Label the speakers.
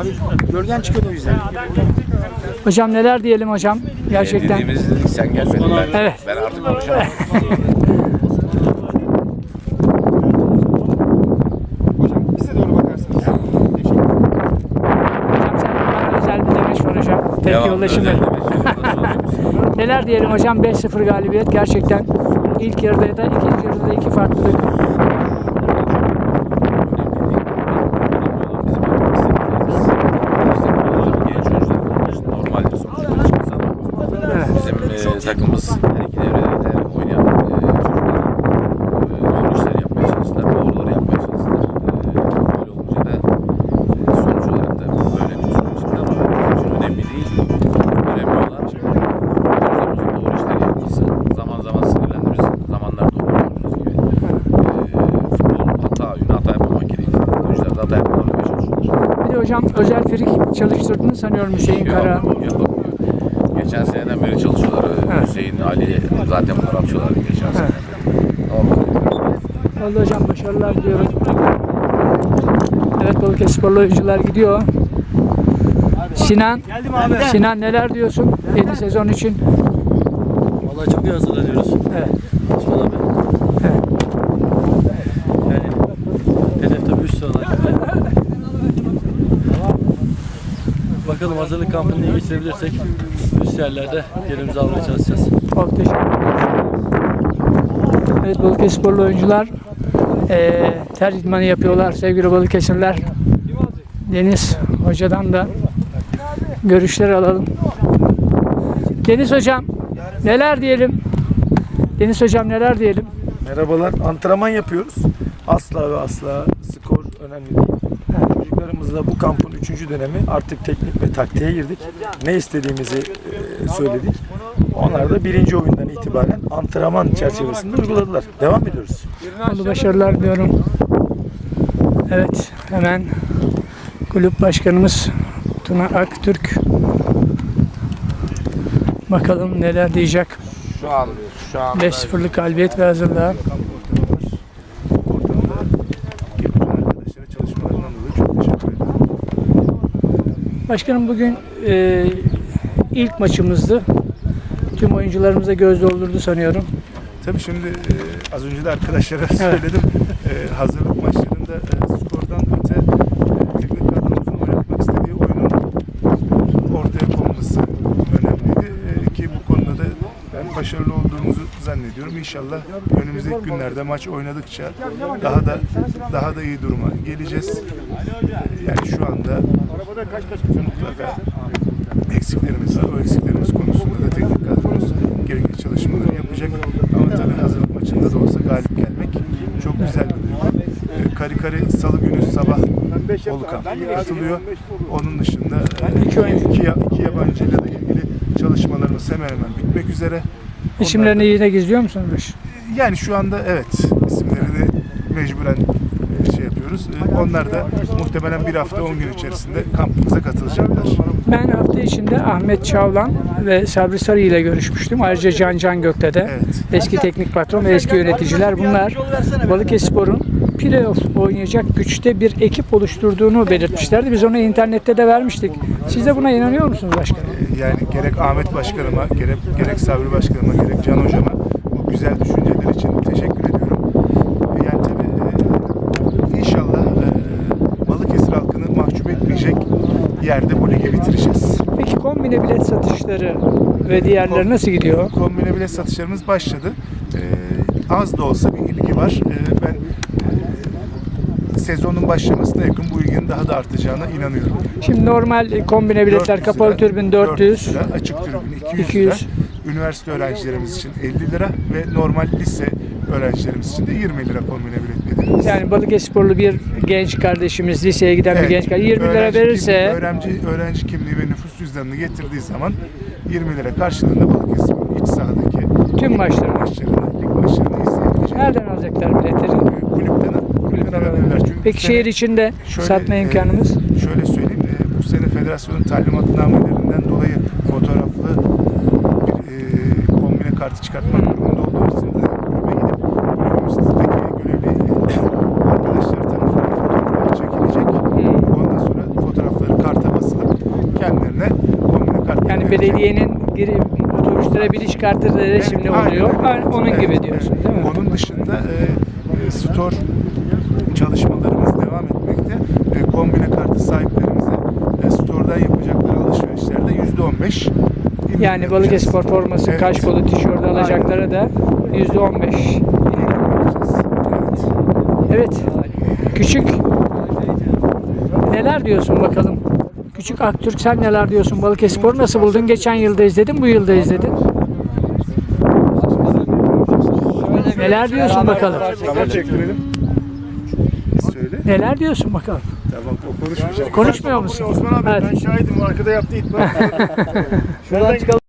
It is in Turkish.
Speaker 1: Abi gölgen çıkıyor o yüzden.
Speaker 2: Hocam neler diyelim hocam? Gerçekten.
Speaker 3: Dediğimiz dedik sen gelmedin. Ben,
Speaker 2: Evet.
Speaker 3: ben artık konuşamam.
Speaker 1: Hocam bize doğru bakarsanız.
Speaker 2: Hocam sen bana özel bir demeç var hocam. Tek
Speaker 3: Devamlı
Speaker 2: yoldaşım
Speaker 3: özel
Speaker 2: benim. Neler diyelim hocam 5-0 galibiyet gerçekten ilk yarıda ya da ikinci yarıda iki farklılık.
Speaker 3: Genç oyuncular normalde sonuçta çıkmaz ama
Speaker 2: Evet.
Speaker 3: bizim e, takımımız her iki devrede oynayan e, çocuklar e, doğru işleri yapmaya çalıştılar, doğruları yapmaya çalıştılar. E, böyle olunca da e, sonuç olarak da böyle bir sonuç çıktı ama sonuç önemli değil. Önemli olan oyuncularımızın doğru işleri yapması. Zaman zaman sinirlendiğimiz zamanlar oluyor gördüğünüz gibi. E, futbol hata, oyunu hata yapmamak gerekiyor. Oyuncular da hata yapmamaya çalışıyorlar.
Speaker 2: Bir de hocam özel frik çalıştırdığını sanıyorum Hüseyin Kara.
Speaker 3: Yok, yok. Geçen seneden beri çalışıyorlar. Hüseyin, Ali zaten bunları atıyorlar geçen sene. Oldu.
Speaker 2: Vallahi hocam başarılar diliyorum. Evet Balıkesirsporlu oyuncular gidiyor. Sinan, Sinan neler diyorsun yeni sezon için?
Speaker 4: Vallahi çok iyi hazırlanıyoruz.
Speaker 2: Evet.
Speaker 4: Osman abi.
Speaker 2: Evet.
Speaker 4: Yani hedef tabii üst sıralar. Bakalım hazırlık kampını iyi geçirebilirsek üst yerlerde yerimizi almaya çalışacağız.
Speaker 2: Çok teşekkür ederim. Evet Balıkesirsporlu oyuncular eee ter idmanı yapıyorlar sevgili Balıkesirler. Deniz Hoca'dan da görüşler alalım. Deniz Hocam neler diyelim? Deniz Hocam neler diyelim?
Speaker 5: Merhabalar. Antrenman yapıyoruz. Asla ve asla skor önemli değil. Çocuklarımızla bu kampın 3. dönemi artık teknik ve taktiğe girdik. Ne istediğimizi e, söyledik. Onlar da birinci oyundan itibaren antrenman çerçevesinde uyguladılar. Devam ediyoruz.
Speaker 2: Oldu başarılar diliyorum. Evet hemen kulüp başkanımız Tuna Aktürk bakalım neler diyecek.
Speaker 3: Şu an, şu an
Speaker 2: 5-0'lık galibiyet ve hazırlığa.
Speaker 5: Oradan da bütün arkadaşlara çalışmalarından dolayı çok teşekkür ederim.
Speaker 2: Başkanım bugün e, ilk maçımızdı. Tüm oyuncularımıza göz doldurdu sanıyorum.
Speaker 5: Tabii şimdi e, az önce de arkadaşlara söyledim. E, hazırlık maçlarında e, skordan öte e, teknik kadromuzun oynatmak istediği oyunun ortaya konması önemliydi. E, ki bu konuda da ben başarılı olduğumuzu zannediyorum. İnşallah önümüzdeki günlerde maç oynadıkça daha da daha da iyi duruma geleceğiz. Yani şu anda mutlaka eksiklerimiz var. O eksiklerimiz konusunda da teknik kadromuz gerekli çalışmaları yapacak. Ama tabii hazırlık maçında da olsa galip gelmek çok güzel bir duygu. Ee, Kari Kari Salı günü sabah Bolu kampına katılıyor. Onun dışında e, iki, iki, iki yabancıyla da ilgili çalışmalarımız hemen hemen bitmek üzere.
Speaker 2: İsimlerini yine gizliyor musunuz?
Speaker 5: Yani şu anda evet isimlerini mecburen e, şey yapıyoruz. E, Onlar da muhtemelen bir hafta 10 gün içerisinde kampımıza katılacaklar.
Speaker 2: Ben hafta içinde Ahmet Çavlan ve Sabri Sarı ile görüşmüştüm. Ayrıca Can Can Gök'te de
Speaker 5: Evet.
Speaker 2: eski teknik patron ve eski yöneticiler. Bunlar Balıkesirspor'un playoff oynayacak güçte bir ekip oluşturduğunu belirtmişlerdi. Biz onu internette de vermiştik. Siz de buna inanıyor musunuz başkanım?
Speaker 5: yani gerek Ahmet Başkanıma, gerek, gerek Sabri Başkanıma, gerek Can Hocama bu güzel düşünceler için teşekkür ediyorum. Yani tabii e, inşallah e, Balıkesir halkını mahcup etmeyecek yerde bu ligi bitireceğiz.
Speaker 2: Peki kombine bilet satışları ve diğerleri nasıl gidiyor?
Speaker 5: Kombine bilet satışlarımız başladı. E, az da olsa bir ilgi var. E, ben e, sezonun başlamasına yakın bu ilginin daha da artacağına inanıyorum.
Speaker 2: Şimdi normal kombine biletler
Speaker 5: 400
Speaker 2: kapalı
Speaker 5: lira,
Speaker 2: tribün 400.
Speaker 5: lira, açık tribün 200,
Speaker 2: 200.
Speaker 5: lira. Üniversite öğrencilerimiz için 50 lira ve normal lise öğrencilerimiz için de 20 lira kombine bilet bedelimiz.
Speaker 2: Yani Balıkesirsporlu bir genç kardeşimiz, liseye giden bir
Speaker 5: Evet,
Speaker 2: genç kardeşimiz 20 lira verirse
Speaker 5: kimliği, öğrenci, öğrenci kimliği ve nüfus cüzdanını getirdiği zaman 20 lira karşılığında Balıkesir'in iç sahadaki
Speaker 2: tüm maçları
Speaker 5: maçlarını, lig maçlarını izleyebilecek.
Speaker 2: nereden alacaklar biletleri?
Speaker 5: Kulüpten, kulüpten alabilirler. Çünkü
Speaker 2: Peki
Speaker 5: sene-
Speaker 2: şehir içinde
Speaker 5: Şöyle,
Speaker 2: satma
Speaker 5: e,
Speaker 2: imkanımız?
Speaker 5: şöyle söyleyeyim, e, bu sene federasyonun talimatnamelerinden dolayı fotoğraflı bir e, kartı çıkartmak durumunda olduğumuz için de kulübe gidip kulübümüzdeki görevli arkadaşlar tarafından fotoğrafları çekilecek. Ondan sonra fotoğrafları kart
Speaker 2: Şimdi belediyenin giri, otobüslere biniş kartları şimdi
Speaker 5: Aynen.
Speaker 2: oluyor. Aynen Onun
Speaker 5: Evet,
Speaker 2: gibi diyorsun
Speaker 5: evet.
Speaker 2: değil mi?
Speaker 5: Onun dışında e, e, store çalışmalarımız devam etmekte. E, kombine kartı sahiplerimize e, store'dan yapacakları alışverişlerde yüzde on beş
Speaker 2: Yani Balıkesir forması,
Speaker 5: Evet.
Speaker 2: kaşkolu, tişört alacaklara da %15
Speaker 5: Evet.
Speaker 2: Evet. Küçük neler diyorsun bakalım? Küçük Aktürk sen neler diyorsun? Balıkesirspor'u nasıl buldun? Geçen yılda izledin, bu yılda izledin. Neler diyorsun bakalım? Neler diyorsun bakalım?
Speaker 5: Tamam o konuşmayacak.
Speaker 2: Konuşmuyor musun?
Speaker 1: Osman abi
Speaker 2: Evet.
Speaker 1: ben şahidim arkada yaptı itme.
Speaker 4: Şuradan çıkalım.